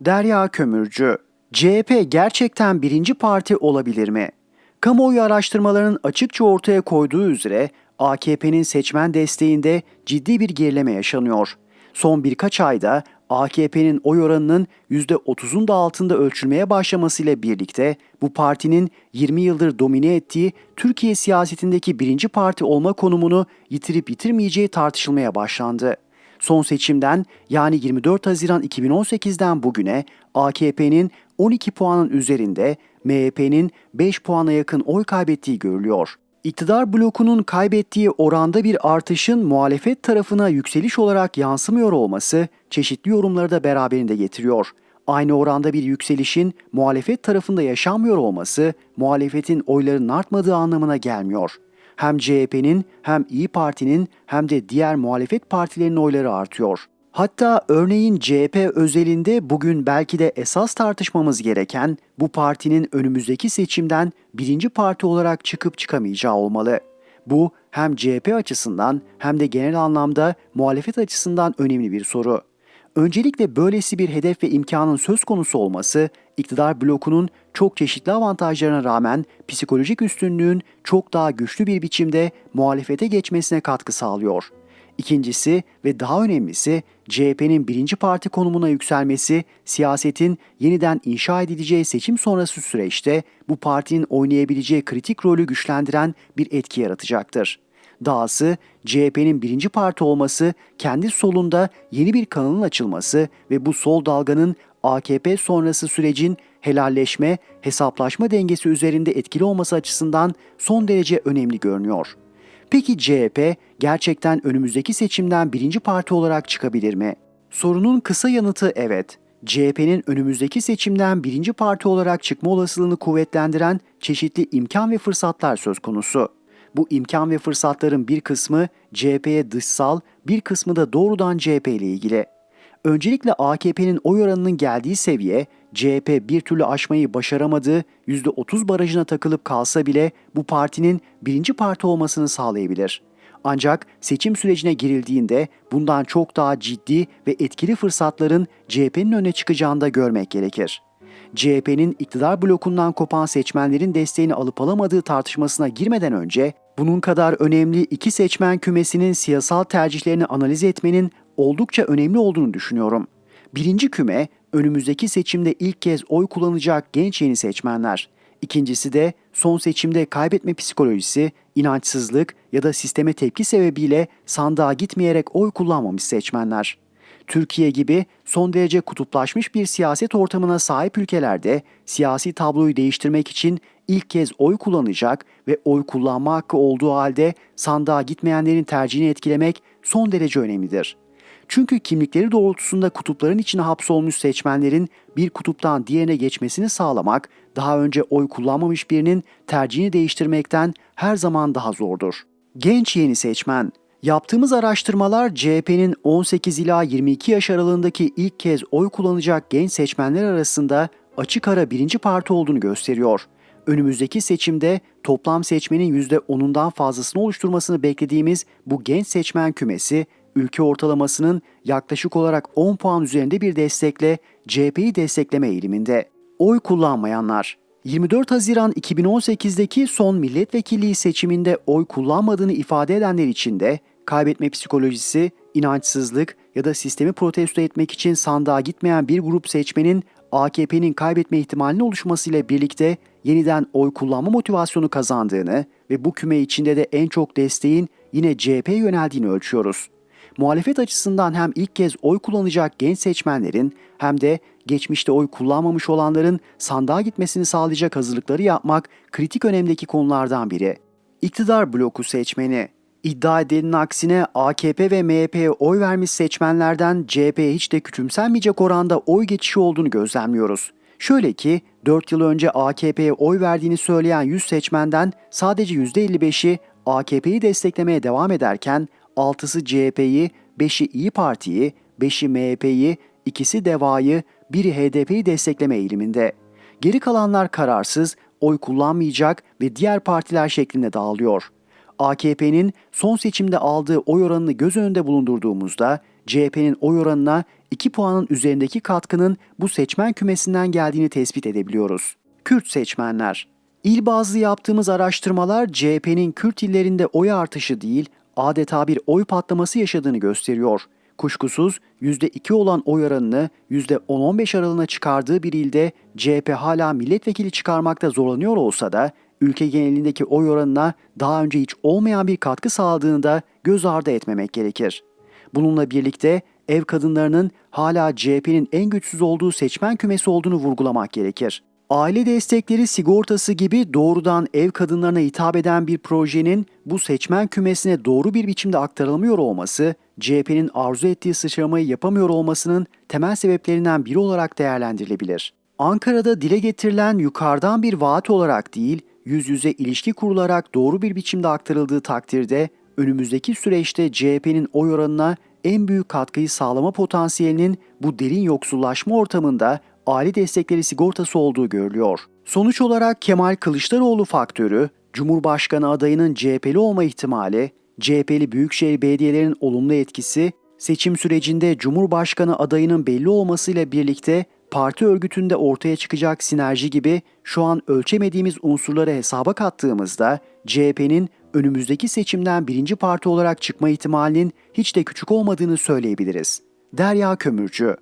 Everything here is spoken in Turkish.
Derya Kömürcü, CHP gerçekten birinci parti olabilir mi? Kamuoyu araştırmalarının açıkça ortaya koyduğu üzere AKP'nin seçmen desteğinde ciddi bir gerileme yaşanıyor. Son birkaç ayda AKP'nin oy oranının %30'un da altında ölçülmeye başlamasıyla birlikte bu partinin 20 yıldır domine ettiği Türkiye siyasetindeki birinci parti olma konumunu yitirip yitirmeyeceği tartışılmaya başlandı. Son seçimden yani 24 Haziran 2018'den bugüne AKP'nin 12 puanın üzerinde, MHP'nin 5 puana yakın oy kaybettiği görülüyor. İktidar blokunun kaybettiği oranda bir artışın muhalefet tarafına yükseliş olarak yansımıyor olması çeşitli yorumları da beraberinde getiriyor. Aynı oranda bir yükselişin muhalefet tarafında yaşanmıyor olması muhalefetin oylarının artmadığı anlamına gelmiyor hem CHP'nin hem İyi Parti'nin hem de diğer muhalefet partilerinin oyları artıyor. Hatta örneğin CHP özelinde bugün belki de esas tartışmamız gereken bu partinin önümüzdeki seçimden birinci parti olarak çıkıp çıkamayacağı olmalı. Bu hem CHP açısından hem de genel anlamda muhalefet açısından önemli bir soru. Öncelikle böylesi bir hedef ve imkanın söz konusu olması, iktidar blokunun çok çeşitli avantajlarına rağmen psikolojik üstünlüğün çok daha güçlü bir biçimde muhalefete geçmesine katkı sağlıyor. İkincisi ve daha önemlisi CHP'nin birinci parti konumuna yükselmesi, siyasetin yeniden inşa edileceği seçim sonrası süreçte bu partinin oynayabileceği kritik rolü güçlendiren bir etki yaratacaktır. Dahası CHP'nin birinci parti olması, kendi solunda yeni bir kanalın açılması ve bu sol dalganın AKP sonrası sürecin helalleşme, hesaplaşma dengesi üzerinde etkili olması açısından son derece önemli görünüyor. Peki CHP gerçekten önümüzdeki seçimden birinci parti olarak çıkabilir mi? Sorunun kısa yanıtı evet. CHP'nin önümüzdeki seçimden birinci parti olarak çıkma olasılığını kuvvetlendiren çeşitli imkan ve fırsatlar söz konusu. Bu imkan ve fırsatların bir kısmı CHP'ye dışsal, bir kısmı da doğrudan CHP ile ilgili. Öncelikle AKP'nin oy oranının geldiği seviye, CHP bir türlü aşmayı başaramadığı %30 barajına takılıp kalsa bile bu partinin birinci parti olmasını sağlayabilir. Ancak seçim sürecine girildiğinde bundan çok daha ciddi ve etkili fırsatların CHP'nin öne çıkacağını da görmek gerekir. CHP'nin iktidar blokundan kopan seçmenlerin desteğini alıp alamadığı tartışmasına girmeden önce bunun kadar önemli iki seçmen kümesinin siyasal tercihlerini analiz etmenin oldukça önemli olduğunu düşünüyorum. Birinci küme önümüzdeki seçimde ilk kez oy kullanacak genç yeni seçmenler. İkincisi de son seçimde kaybetme psikolojisi, inançsızlık ya da sisteme tepki sebebiyle sandığa gitmeyerek oy kullanmamış seçmenler. Türkiye gibi son derece kutuplaşmış bir siyaset ortamına sahip ülkelerde siyasi tabloyu değiştirmek için ilk kez oy kullanacak ve oy kullanma hakkı olduğu halde sandığa gitmeyenlerin tercihini etkilemek son derece önemlidir. Çünkü kimlikleri doğrultusunda kutupların içine hapsolmuş seçmenlerin bir kutuptan diğerine geçmesini sağlamak, daha önce oy kullanmamış birinin tercihini değiştirmekten her zaman daha zordur. Genç yeni seçmen Yaptığımız araştırmalar CHP'nin 18 ila 22 yaş aralığındaki ilk kez oy kullanacak genç seçmenler arasında açık ara birinci parti olduğunu gösteriyor. Önümüzdeki seçimde toplam seçmenin %10'undan fazlasını oluşturmasını beklediğimiz bu genç seçmen kümesi, ülke ortalamasının yaklaşık olarak 10 puan üzerinde bir destekle CHP'yi destekleme eğiliminde. Oy kullanmayanlar 24 Haziran 2018'deki son milletvekilliği seçiminde oy kullanmadığını ifade edenler için de kaybetme psikolojisi, inançsızlık ya da sistemi protesto etmek için sandığa gitmeyen bir grup seçmenin AKP'nin kaybetme ihtimalinin oluşmasıyla birlikte yeniden oy kullanma motivasyonu kazandığını ve bu küme içinde de en çok desteğin yine CHP'ye yöneldiğini ölçüyoruz. Muhalefet açısından hem ilk kez oy kullanacak genç seçmenlerin hem de geçmişte oy kullanmamış olanların sandığa gitmesini sağlayacak hazırlıkları yapmak kritik önemdeki konulardan biri. İktidar bloku seçmeni İddia edilenin aksine AKP ve MHP'ye oy vermiş seçmenlerden CHP'ye hiç de küçümsenmeyecek oranda oy geçişi olduğunu gözlemliyoruz. Şöyle ki 4 yıl önce AKP'ye oy verdiğini söyleyen 100 seçmenden sadece %55'i AKP'yi desteklemeye devam ederken 6'sı CHP'yi, 5'i İyi Parti'yi, 5'i MHP'yi, ikisi DEVA'yı, biri HDP'yi destekleme eğiliminde. Geri kalanlar kararsız, oy kullanmayacak ve diğer partiler şeklinde dağılıyor. AKP'nin son seçimde aldığı oy oranını göz önünde bulundurduğumuzda CHP'nin oy oranına 2 puanın üzerindeki katkının bu seçmen kümesinden geldiğini tespit edebiliyoruz. Kürt seçmenler İl bazlı yaptığımız araştırmalar CHP'nin Kürt illerinde oy artışı değil, adeta bir oy patlaması yaşadığını gösteriyor. Kuşkusuz %2 olan oy oranını %10-15 aralığına çıkardığı bir ilde CHP hala milletvekili çıkarmakta zorlanıyor olsa da ülke genelindeki oy oranına daha önce hiç olmayan bir katkı sağladığını da göz ardı etmemek gerekir. Bununla birlikte ev kadınlarının hala CHP'nin en güçsüz olduğu seçmen kümesi olduğunu vurgulamak gerekir. Aile destekleri sigortası gibi doğrudan ev kadınlarına hitap eden bir projenin bu seçmen kümesine doğru bir biçimde aktarılmıyor olması, CHP'nin arzu ettiği sıçramayı yapamıyor olmasının temel sebeplerinden biri olarak değerlendirilebilir. Ankara'da dile getirilen yukarıdan bir vaat olarak değil, yüz yüze ilişki kurularak doğru bir biçimde aktarıldığı takdirde önümüzdeki süreçte CHP'nin oy oranına en büyük katkıyı sağlama potansiyelinin bu derin yoksullaşma ortamında aile destekleri sigortası olduğu görülüyor. Sonuç olarak Kemal Kılıçdaroğlu faktörü, Cumhurbaşkanı adayının CHP'li olma ihtimali, CHP'li büyükşehir belediyelerinin olumlu etkisi, seçim sürecinde Cumhurbaşkanı adayının belli olmasıyla birlikte parti örgütünde ortaya çıkacak sinerji gibi şu an ölçemediğimiz unsurları hesaba kattığımızda CHP'nin önümüzdeki seçimden birinci parti olarak çıkma ihtimalinin hiç de küçük olmadığını söyleyebiliriz. Derya Kömürcü